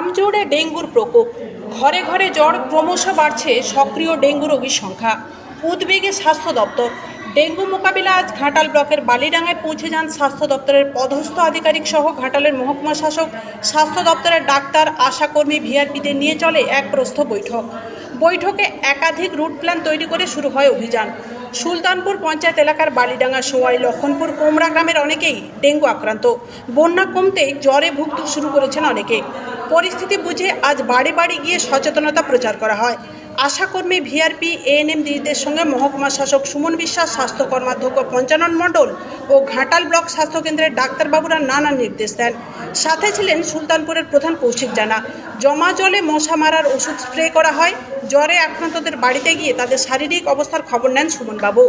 গ্রাম জুড়ে ডেঙ্গুর প্রকোপ। ঘরে ঘরে জ্বর ক্রমশ বাড়ছে সক্রিয় ডেঙ্গু রোগীর সংখ্যা। উদ্বেগে স্বাস্থ্য দপ্তর। ডেঙ্গু মোকাবিলা আজ ঘাটাল ব্লকের বালিডাঙ্গায় পৌঁছে যান স্বাস্থ্য দপ্তরের পদস্থ আধিকারিক সহ ঘাটালের মহকুমা শাসক। স্বাস্থ্য দপ্তরের ডাক্তার, আশাকর্মী ভিআরপিদের নিয়ে চলে এক প্রস্থ বৈঠক। বৈঠকে একাধিক রুট প্ল্যান তৈরি করে শুরু হয় অভিযান। সুলতানপুর পঞ্চায়েত এলাকার বালিডাঙ্গা, সোয়াই, লক্ষণপুর, কোমরা গ্রামের অনেকেই ডেঙ্গু আক্রান্ত। বন্যা কমতেই জ্বরে ভুগতে শুরু করেছেন অনেকে। পরিস্থিতি বুঝে আজ বাড়ি বাড়ি গিয়ে সচেতনতা প্রচার করা হয়। আশাকর্মী ভিআরপি এএনএম দিদিদের সঙ্গে মহকুমা শাসক সুমন বিশ্বাস, স্বাস্থ্য কর্মাধ্যক্ষ পঞ্চানন মণ্ডল ও ঘাটাল ব্লক স্বাস্থ্যকেন্দ্রের ডাক্তারবাবুরা নানা নির্দেশ দেন। সাথে ছিলেন সুলতানপুরের প্রধান কৌশিক জানা। জমা জলে মশা মারার ওষুধ স্প্রে করা হয়। জ্বরে আক্রান্তদের বাড়িতে গিয়ে তাদের শারীরিক অবস্থার খবর নেন সুমনবাবু।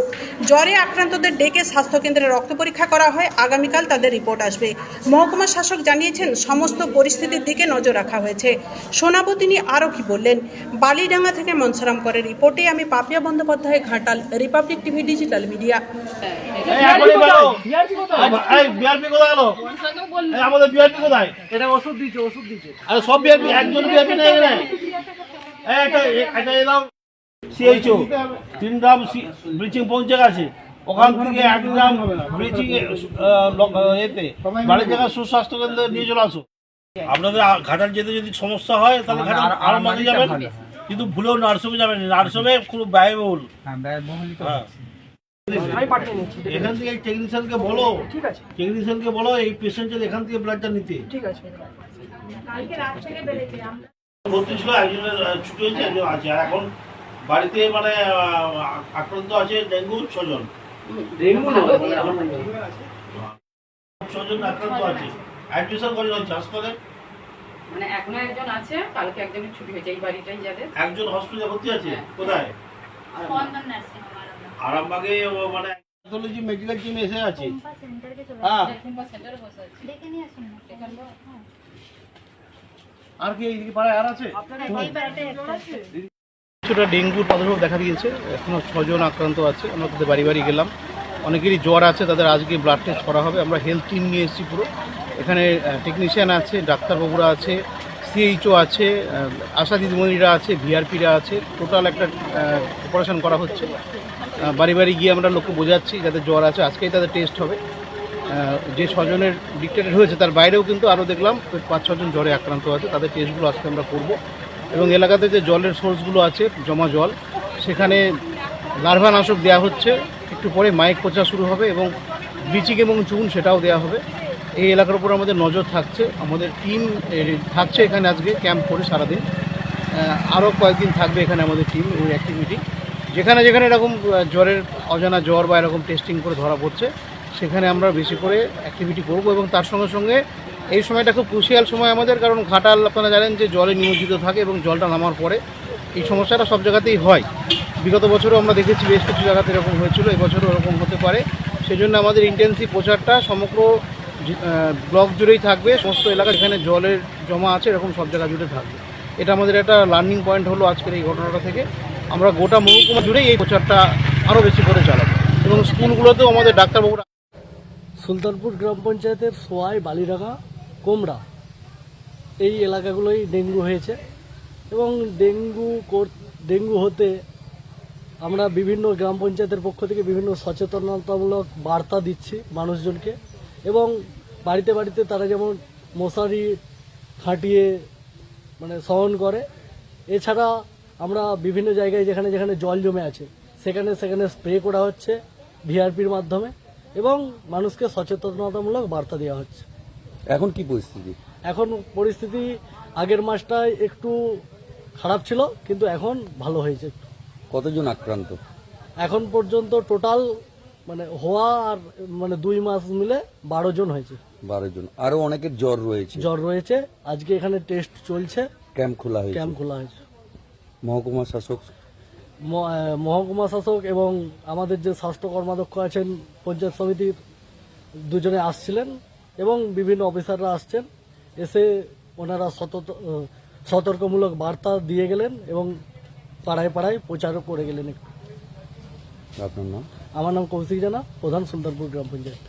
জ্বরে আক্রান্তদের ডেকে স্বাস্থ্যকেন্দ্রে রক্ত পরীক্ষা করা হয়। আগামীকাল তাদের রিপোর্ট আসবে। মহকুমা শাসক জানিয়েছেন সমস্ত পরিস্থিতির দিকে নজর রাখা হয়েছে। শোনাবো তিনি আরও কি বললেন? বালিডাঙ্গা থেকে মনসারাম করে রিপোর্টে আমি Papiya Bandyopadhyay Ghatal Republic TV digital media. আমাদের বিআরপি কোথায়? এটা ওষুধ দিচ্ছে ওষুধ দিচ্ছে। আরে সব বিআরপি একজন বিআরপি নেই একটা এলাম সিএইচও তিন গ্রাম ব্লিচিং পৌঁছে গেছে ওখান থেকে এক গ্রাম ব্লিচিং এতে বাড়ির জায়গা সুস্বাস্থ্য কেন্দ্রে নিয়ে চলে আসো। আপনাদের ঘাটাল যেতে যদি সমস্যা হয় তাহলে ঘাটাল আরামবাগে যাবেন। কিন্তু ভুলেও নার্সিংহোমে যাবেন না। নার্সিংহোমে খুব ব্যয়বহুল। হ্যাঁ নিচ্ছি এখান থেকে টেকনিশিয়ানকে বলো। ঠিক আছে। টেকনিশিয়ানকে বলো এই পেশেন্টের এখান থেকে ব্লাডটা নিতে। ঠিক আছে। ভর্তি ছিল একজনের ছুটি হয়েছে একজন আছে। আর এখন বাড়িতে মানে আক্রান্ত আছে ডেঙ্গু ছজন। ছজন আক্রান্ত আছে। অ্যাডমিশন করেন হচ্ছে হাসপাতালে? মানে এখনও একজন আছে কালকে একজনের ছুটি হয়েছে এই বাড়িটাই যাদের। একজন হসপিটালে ভর্তি আছে? কোথায়? আরামবাগে। মানে মেডিকেল টিম এসে আছে? হ্যাঁ। সেন্টারে বসে আছে। ডেকে নিয়ে আসুন। না আর কি এই পাড়ায় আর আছে। কিছুটা ডেঙ্গুর প্রাদুর্ভাব দেখা দিয়েছে। এখনও ছজন আক্রান্ত আছে। আমরা তাদের বাড়ি বাড়ি গেলাম। অনেকেরই জ্বর আছে তাদের আজকে ব্লাড টেস্ট করা হবে। আমরা হেলথ টিম নিয়ে এসেছি পুরো। এখানে টেকনিশিয়ান আছে ডাক্তারবাবুরা আছে সিএইচও আছে আশা দিদিমণিরা আছে ভিআরপিরা আছে। টোটাল একটা অপারেশন করা হচ্ছে। বাড়ি বাড়ি গিয়ে আমরা লোককে বোঝাচ্ছি যাদের জ্বর আছে। আজকেই তাদের টেস্ট হবে। যে ছজনের ডিক্টেটেড হয়েছে তার বাইরেও কিন্তু আরও দেখলাম পাঁচ, ছজন জ্বরে আক্রান্ত আছে। তাদের টেস্টগুলো আজকে আমরা করব। এবং এলাকাতে যে জলের সোর্সগুলো আছে, জমা জল, সেখানে লার্ভানাশক দেওয়া হচ্ছে। একটু পরে মাইক পোচা শুরু হবে এবং ব্লিচিং এবং চুন সেটাও দেওয়া হবে। এই এলাকার উপর আমাদের নজর থাকছে। আমাদের টিম থাকছে এখানে আজকে ক্যাম্প করে সারাদিন। আরও কয়েকদিন থাকবে এখানে আমাদের টিম ওই অ্যাক্টিভিটি যেখানে যেখানে এরকম জ্বরের, অজানা জ্বর বা এরকম টেস্টিং করে ধরা পড়ছে সেখানে আমরা বেশি করে অ্যাক্টিভিটি করব এবং তার সঙ্গে সঙ্গে এই সময়টা খুব ক্রুশিয়াল সময় আমাদের, কারণ ঘাটাল আপনারা জানেন যে জলে নিমজ্জিত থাকে এবং জলটা নামার পরে এই সমস্যাটা সব জায়গাতেই হয়। বিগত বছরও আমরা দেখেছি বেশ কিছু জায়গাতে এরকম হয়েছিল, এবছরও এরকম হতে পারে। সেই জন্য আমাদের ইন্টেন্সিভ প্রচারটা সমগ্র ব্লক জুড়েই থাকবে। সমস্ত এলাকা যেখানে জলের জমা আছে, এরকম সব জায়গা জুড়ে থাকবে। এটা আমাদের একটা লার্নিং পয়েন্ট হলো আজকের এই ঘটনাটা থেকে। আমরা গোটা মহকুমা জুড়েই এই প্রচারটা আরও বেশি করে চালাবো। এবং স্কুলগুলোতেও আমাদের ডাক্তারবাবুরা সুলতানপুর গ্রাম পঞ্চায়েতের সোয়াই বালিরাঙা কোমরা। এই এলাকাগুলোই ডেঙ্গু হয়েছে এবং ডেঙ্গু ডেঙ্গু হতে আমরা বিভিন্ন গ্রাম পঞ্চায়েতের পক্ষ থেকে বিভিন্ন সচেতনতামূলক বার্তা দিচ্ছি মানুষজনকে এবং বাড়িতে বাড়িতে তারা যেমন মশারি খাটিয়ে মানে সহন করে, এছাড়া আমরা বিভিন্ন জায়গায় যেখানে যেখানে জল জমে আছে, সেখানে সেখানে স্প্রে করা হচ্ছে ভিআরপির মাধ্যমে। এবং মানুষকে সচেতনতামূলক বার্তা দেওয়া হচ্ছে। এখন কি পরিস্থিতি? এখন পরিস্থিতি আগের মাসটায় একটু খারাপ ছিল কিন্তু এখন ভালো হয়েছে। কতজন আক্রান্ত? এখন পর্যন্ত টোটাল মানে হওয়া আর মানে দুই মাস মিলে বারো জন হয়েছে। বারো জন। আরও অনেকের জ্বর রয়েছে। জ্বর রয়েছে। আজকে এখানে টেস্ট চলছে। ক্যাম্প খোলা হয়েছে। ক্যাম্প খোলা হয়েছে। মহকুমা শাসক মহকুমা শাসক এবং আমাদের যে স্বাস্থ্য কর্মাধ্যক্ষ আছেন পঞ্চায়েত সমিতির দুজনে আসছিলেন এবং বিভিন্ন অফিসাররা আসছেন। এসে ওনারা সতর্কমূলক বার্তা দিয়ে গেলেন এবং পাড়ায় পাড়ায় প্রচারও করে গেলেন একটু। আপনার নাম? আমার নাম কৌশিক জানা প্রধান সুন্দরপুর গ্রাম পঞ্চায়েত।